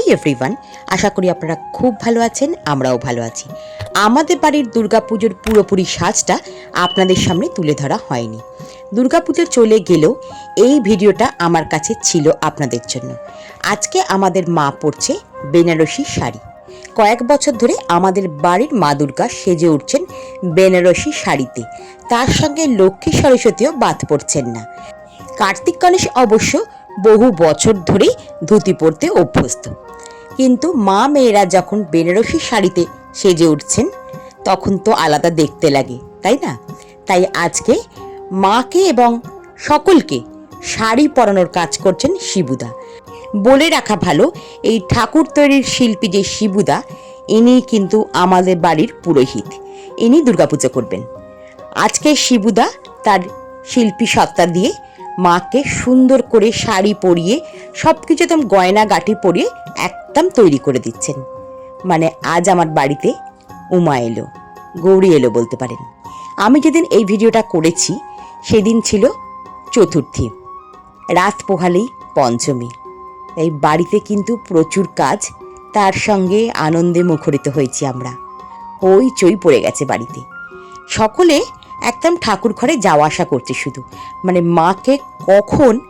Hi everyone আশা করি আপনারা খুব ভালো আছেন, আমরাও ভালো আছি। আমাদের বাড়ির দুর্গাপুজোর পুরোপুরি সাজটা আপনাদের সামনে তুলে ধরা হয়নি। দুর্গাপুজো চলে গেলেও এই ভিডিওটা আমার কাছে ছিল আপনাদের জন্য। আজকে আমাদের মা পড়ছে বেনারসি শাড়ি। কয়েক বছর ধরে আমাদের বাড়ির মা দুর্গা সেজে উঠছেন বেনারসি শাড়িতে। তার সঙ্গে লক্ষ্মী সরস্বতীও বাদ পড়ছেন না। কার্তিক গণেশ অবশ্য বহু বছর ধরেই ধুতি পরতে অভ্যস্ত। কিন্তু মা মেয়েরা যখন বেনারসি শাড়িতে সেজে উঠছেন, তখন তো আলাদা দেখতে লাগে, তাই না? তাই আজকে মাকে এবং সকলকে শাড়ি পরানোর কাজ করছেন শিবুদা। বলে রাখা ভালো, এই ঠাকুর তৈরির শিল্পী যে শিবুদা, ইনি কিন্তু আমাদের বাড়ির পুরোহিত। ইনি দুর্গাপুজো করবেন। আজকে শিবুদা তার শিল্পী সত্তা দিয়ে মাকে সুন্দর করে শাড়ি পরিয়ে সব কিছু একদম গয়না গাঁটি পরিয়ে একদম তৈরি করে দিচ্ছেন। মানে আজ আমার বাড়িতে উমা এলো, গৌরী এলো বলতে পারেন। আমি যেদিন এই ভিডিওটা করেছি, সেদিন ছিল চতুর্থী, রাত পোহালেই পঞ্চমী। এই বাড়িতে কিন্তু প্রচুর কাজ, তার সঙ্গে আনন্দে মুখরিত হয়েছি আমরা। হই চই পড়ে গেছে বাড়িতে। সকলে একদম ঠাকুর ঘরে যাওয়া আসা করছে শুধু। মানে মাকে কখন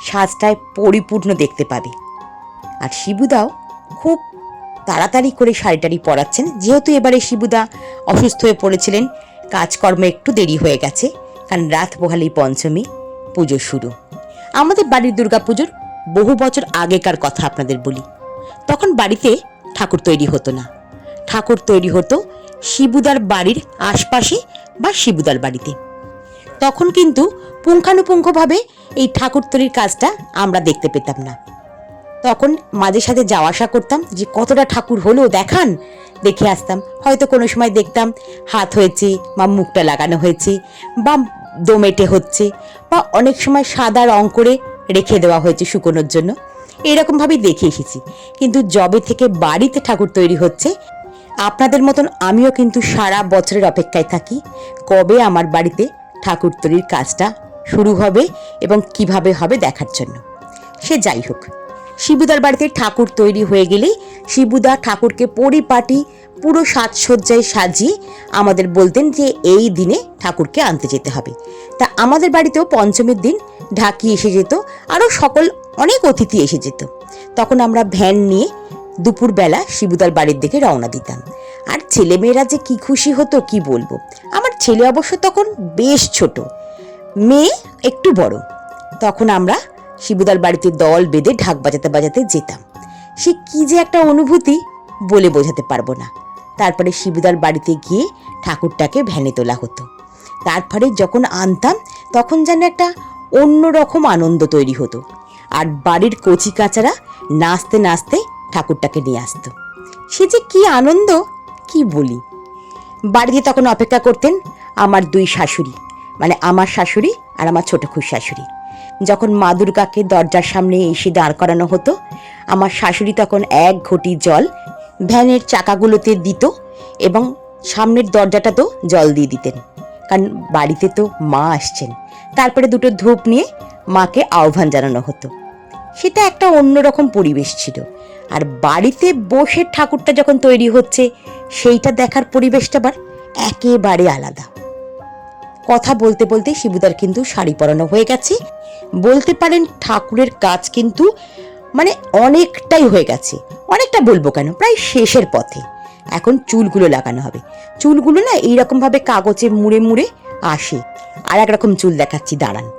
সাজটায় পরিপূর্ণ দেখতে পাবে। আর শিবুদাও খুব তাড়াতাড়ি করে শাড়িটারি পরাচ্ছেন। যেহেতু এবারে শিবুদা অসুস্থ হয়ে পড়েছিলেন, কাজকর্ম একটু দেরি হয়ে গেছে, কারণ রাত পোহালেই পঞ্চমী, পুজো শুরু। আমাদের বাড়ির দুর্গাপুজোর বহু বছর আগেকার কথা আপনাদের বলি। তখন বাড়িতে ঠাকুর তৈরি হতো না। ঠাকুর তৈরি হতো শিবুদার বাড়ির আশপাশে বা শিবুদার বাড়িতে। তখন কিন্তু পুঙ্খানুপুঙ্খভাবে এই ঠাকুর তৈরির কাজটা আমরা দেখতে পেতাম না। তখন মাঝে সাথে যাওয়া আসা করতাম যে কতটা ঠাকুর হলো দেখান। দেখে আসতাম। হয়তো কোনো সময় দেখতাম, হাত হয়েছে বা মুখটা লাগানো হয়েছে বা দোমেটে হচ্ছে বা অনেক সময় সাদা রং করে রেখে দেওয়া হয়েছে শুকোনোর জন্য। এরকমভাবেই দেখে এসেছি। কিন্তু জবে থেকে বাড়িতে ঠাকুর তৈরি হচ্ছে, আপনাদের মতন আমিও কিন্তু সারা বছরের অপেক্ষায় থাকি কবে আমার বাড়িতে ঠাকুর তৈরির কাজটা শুরু হবে এবং কীভাবে হবে দেখার জন্য। সে যাই হোক শিবুদার বাড়িতে ঠাকুর তৈরি হয়ে গেলেই শিবুদা ঠাকুরকে পরিপাটি, পুরো সাজসজ্জায় সাজিয়ে আমাদের বলতেন যে এই দিনে ঠাকুরকে আনতে যেতে হবে। তা আমাদের বাড়িতেও পঞ্চমীর দিন ঢাকি এসে যেত, আরও সকল অনেক অতিথি এসে যেত। তখন আমরা ভ্যান নিয়ে দুপুরবেলা শিবুদার বাড়ির দিকে রওনা দিতাম। আর ছেলেমেয়েরা যে কি খুশি হতো কি বলব? আমার ছেলে অবশ্য তখন বেশ ছোট, মেয়ে একটু বড়। তখন আমরা শিবুদার বাড়িতে দল বেঁধে ঢাক বাজাতে বাজাতে যেতাম। সে কি যে একটা অনুভূতি বলে বোঝাতে পারব না। তারপরে শিবুদার বাড়িতে গিয়ে ঠাকুরটাকে ভ্যানে তোলা হতো। তারপরে যখন আনতাম, তখন যেন একটা অন্যরকম আনন্দ তৈরি হতো। আর বাড়ির কচি কাচারা নাচতে নাচতে ঠাকুরটাকে নিয়ে আসতো। সে যে কি আনন্দ, কি বলি? বাড়িতে তখন অপেক্ষা করতেন আমার দুই শাশুড়ি। মানে আমার শাশুড়ি আর আমার ছোট খুশ শাশুড়ি। যখন মা দুর্গাকে দরজার সামনে এসে দাঁড় করানো হতো, আমার শাশুড়ি তখন এক ঘটি জল ভ্যানের চাকাগুলোতে দিত এবং সামনের দরজাটাতেও জল দিয়ে দিতেন। কারণ বাড়িতে তো মা আসছেন। তারপরে দুটো ধূপ নিয়ে মাকে আহ্বান জানানো হতো। সেটা একটা অন্যরকম পরিবেশ ছিল। আর বাড়িতে বসে ঠাকুরটা যখন তৈরি হচ্ছে, সেইটা দেখার পরিবেশটা আবার একেবারে আলাদা। কথা বলতে বলতে শিবুদার কিন্তু শাড়ি পরানো হয়ে গেছে। বলতে পারেন ঠাকুরের কাজ কিন্তু মানে অনেকটাই হয়ে গেছে। অনেকটা বলব কেন? প্রায় শেষের পথে। এখন চুলগুলো লাগানো হবে। চুলগুলো না এইরকমভাবে কাগজে মুড়ে মুড়ে আসে। আর একরকম চুল দেখাচ্ছি, দাঁড়ান।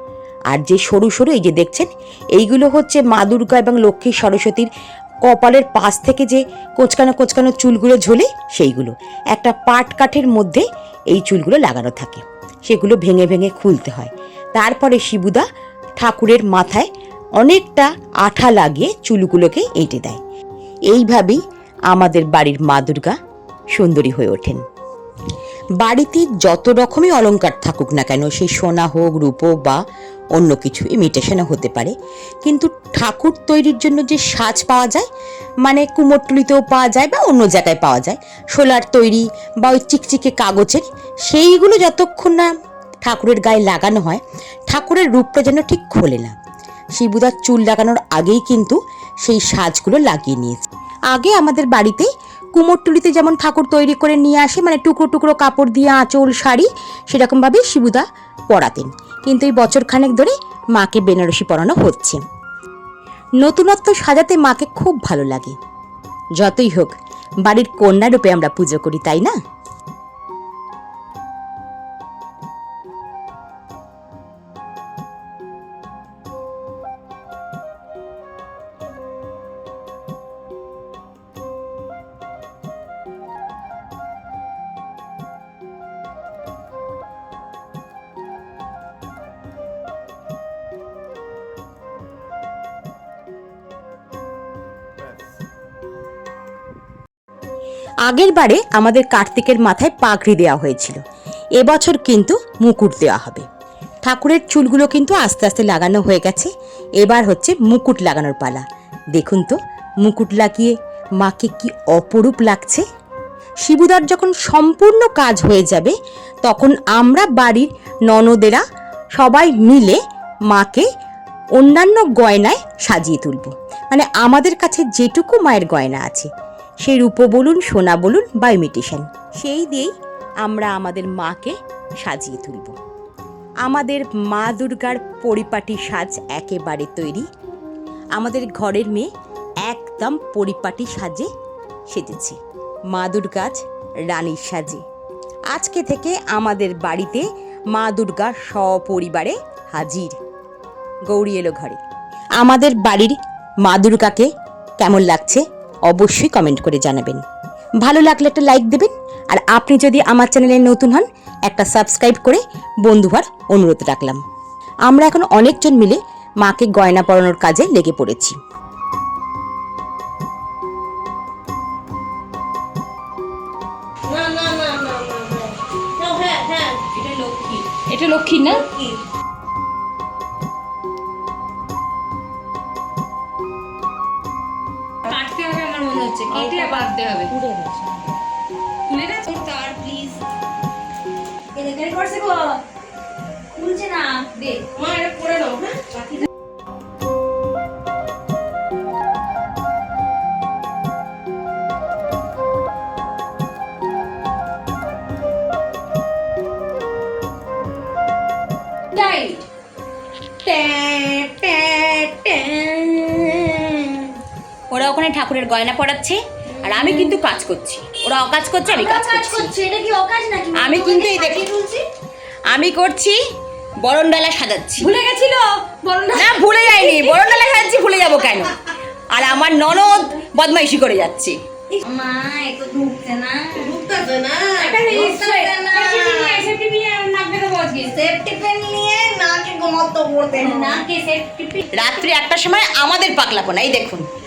আর যে সরু সরু, এই যে দেখছেন, এইগুলো হচ্ছে মা দুর্গা এবং লক্ষ্মী সরস্বতীর কপালের পাশ থেকে যে কোচকানো কোচকানো চুলগুলো ঝোলে সেইগুলো। একটা পাট কাঠের মধ্যে এই চুলগুলো লাগানো থাকে। সেগুলো ভেঙে ভেঙে খুলতে হয়। তারপরে শিবুদা ঠাকুরের মাথায় অনেকটা আঠা লাগিয়ে চুলগুলোকে এঁটে দেয়। এইভাবেই আমাদের বাড়ির মা দুর্গা সুন্দরী হয়ে ওঠেন। বাড়িতে যত রকমই অলংকার থাকুক না কেন সেই সোনা হোক, রূপো বা অন্য কিছু ইমিটেশনও হতে পারে। কিন্তু ঠাকুর তৈরির জন্য যে সাজ পাওয়া যায় মানে কুমোরটুলিতেও পাওয়া যায় বা অন্য জায়গায় পাওয়া যায়। শোলার তৈরি বা ওই চিকচিকে কাগজের সেইগুলো যতক্ষণ না ঠাকুরের গায়ে লাগানো হয়, ঠাকুরের রূপটা যেন ঠিক খোলে না। শিবুদার চুল লাগানোর আগেই কিন্তু সেই সাজগুলো লাগিয়ে নিয়েছে। আগে আমাদের বাড়িতে কুমোরটুলিতে যেমন ঠাকুর তৈরি করে নিয়ে আসে মানে টুকরো টুকরো কাপড় দিয়ে আঁচল, শাড়ি, সেরকমভাবেই শিবুদা পরাতেন। কিন্তু এই বছরখানেক ধরে মাকে বেনারসি পরানো হচ্ছে। নতুনত্ব সাজাতে মাকে খুব ভালো লাগে। যতই হোক, বাড়ির কন্যারূপে আমরা পুজো করি, তাই না? আগের বারে আমাদের কার্তিকের মাথায় পাগড়ি দেওয়া হয়েছিল। এবছর কিন্তু মুকুট দেওয়া হবে। ঠাকুরের চুলগুলো কিন্তু আস্তে আস্তে লাগানো হয়ে গেছে। এবার হচ্ছে মুকুট লাগানোর পালা। দেখুন তো, মুকুট লাগিয়ে মাকে কি অপরূপ লাগছে। শিবুদার যখন সম্পূর্ণ কাজ হয়ে যাবে, তখন আমরা বাড়ির ননদেরা সবাই মিলে মাকে অন্যান্য গয়নায় সাজিয়ে তুলব। মানে আমাদের কাছে যেটুকু মায়ের গয়না আছে সেই রূপো বলুন, সোনা বলুন বা ইমিটেশন সেই দিয়েই আমরা আমাদের মাকে সাজিয়ে তুলব। আমাদের মা দুর্গার পরিপাটি সাজ একেবারে তৈরি। আমাদের ঘরের মেয়ে একদম পরিপাটি সাজে সেজেছে। মা দুর্গাজ রানীর সাজে। আজকে থেকে আমাদের বাড়িতে মা দুর্গা সপরিবারে হাজির। গৌরী এলো ঘরে। আমাদের বাড়ির মা দুর্গাকে কেমন লাগছে? অবশ্যই কমেন্ট করে জানাবেন। ভালো লাগলে একটা লাইক দেবেন আর আপনি যদি আমার চ্যানেলে নতুন হন একটা সাবস্ক্রাইব করে বন্ধু হওয়ার অনুরোধ রাখলাম। আমরা এখন অনেকজন মিলে মাকে গয়না পরানোর কাজে লেগে পড়েছি। না না না না না না। না হ্যাঁ হ্যাঁ এটা লক্ষ্মী। এটা লক্ষ্মী না? হচ্ছে কেটে বাঁধতে হবে। পুড়ে গেছে তুলে গেছে তার প্লিজ কেন করছে গো। খুলছে না। দে মা এটা পরে নাও। হ্যাঁ? বাকি টাইট ঠাকুরের গয়না পড়াচ্ছে আর আমি কিন্তু কাজ করছি। ওরা অকাজ করছে আমি কাজ করছি। করছে এটা কি অকাজ নাকি? আমি কিন্তু এই দেখ- আমি করছি বরণ ডালা সাজাচ্ছি। ভুলে গেছিল? না ভুলে যাইনি বরণ ডালা সাজাচ্ছি ভুলে যাব কেন? আর আমার ননদ বদমাইশি করে যাচ্ছে। মা একটু ঢুকছে না। না রাত্রি একটার সময় আমাদের পাকলাপনা এই দেখুন।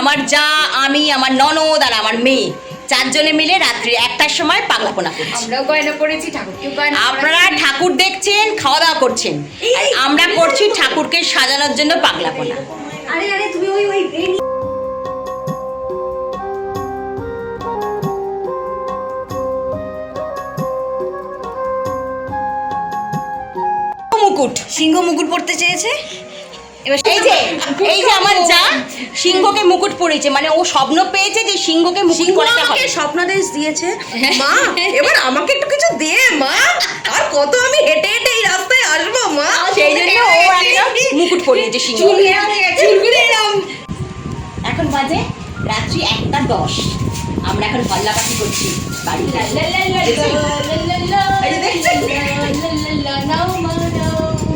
আমার যা আমি আমার ননদ আর আমার মেয়ে। চারজনে মিলে রাত্রি একটার সময় পাগলাপনা করছি। আমরাও গয়না পড়েছি ঠাকুরকেও গয়না আপনারা ঠাকুর দেখছেন খাওয়া দাওয়া করছেন আর আমরা করছি ঠাকুরকে সাজানোর জন্য পাগলাপনা। আরে আরে তুমি ওই ওই মুকুট। সিংহ মুকুট পড়তে চেয়েছে? এবার এই যে এই যে আমার যা সিংহকে মুকুট পড়েছে মানে ও স্বপ্ন পেয়েছে যে সিংহকে মুকুট পরাতে হবে স্বপ্নাদেশ দিয়েছে মা এবার আমাকে একটু কিছু দে মা আর কত আমি হেঁটে হেঁটে এই রাস্তায় আসব মা সেই জন্য ও একটা মুকুট পরিয়েছে সিংহ এখন বাজে রাত্রি একটা দশ আমরা এখন হল্লাপাতি করছি বাড়িতে?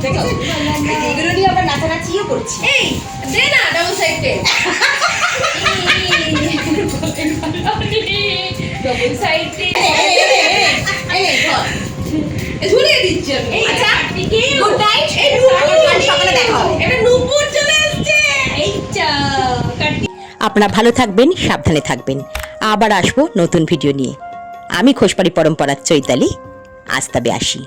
দেখো, করছি। এই দে না ডাবল সাইড এই, ধর। ঝুলিয়ে দিচ্ছি আমি। আচ্ছা গুড নাইট এই নুপুর। সকালে দেখা হবে। এটা নুপুর চলে এসছে। এই চা আপনারা ভালো থাকবেন সাবধানে থাকবেন। আবার আসব নতুন ভিডিও নিয়ে। আমি খোসপাড়ি পরম্পরার চৈতালি। আজ তবে আসি।